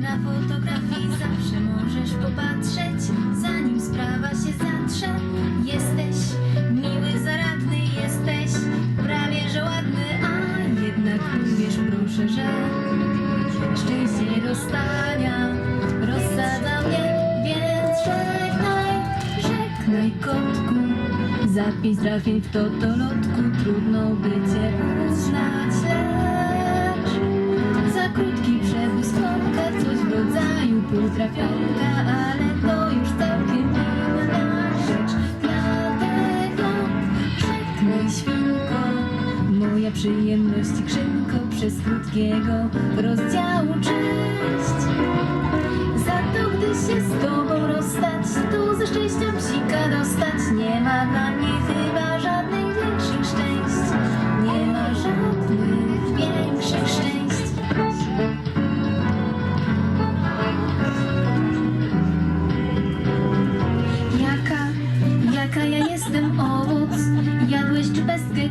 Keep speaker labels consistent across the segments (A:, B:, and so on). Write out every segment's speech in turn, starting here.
A: na fotografii zawsze możesz popatrzeć, zanim sprawa się zatrze. Jesteś miły, zaradny, jesteś prawie że ładny, a jednak uwierz proszę, że szczęście rozstania rozsadza mnie, więc żegnaj, żegnaj kotku. Zapis trafień w totolotku, trudno by cię uznać, rodzaju półtrafionka, ale to już całkiem inna rzecz. Dlatego żegnaj świnko, moja przyjemność krzynko przez krótkiego rozdziału cześć. Za to, gdy się z tobą rozstać, to ze szczęścia psika dostać. Nie ma dla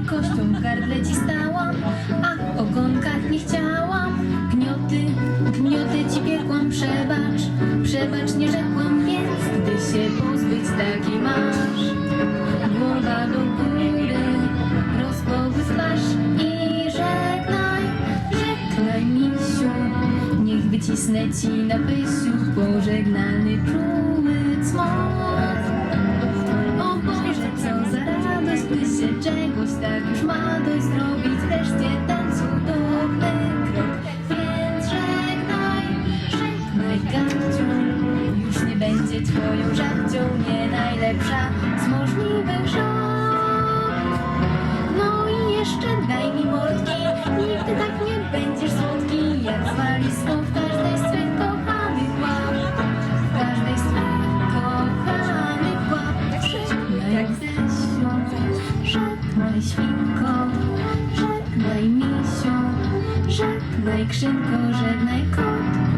A: pestkę kością w gardle ci stałam A ogonkach nie chciałam. Gnioty, gnioty ci piekłam Przebacz, przebacz nie rzekłam Więc gdy się pozbyć taki masz. Głowa do góry Rozpogły twarz I żegnaj, żegnaj misiu. Niech wycisnę ci na pysiu Pożegnany czuły cmok już ma dość zrobić wreszcie ten cudowny krok. Więc żegnaj, żegnaj Gabciu, już nie będzie twoją żabcią, nie najlepsza z możliwych żon. No i jeszcze daj mi mordki, nigdy tak nie będziesz słodki, jak z walizką w żegnaj świnko, żegnaj misiu, żegnaj krzynko, żegnaj kot.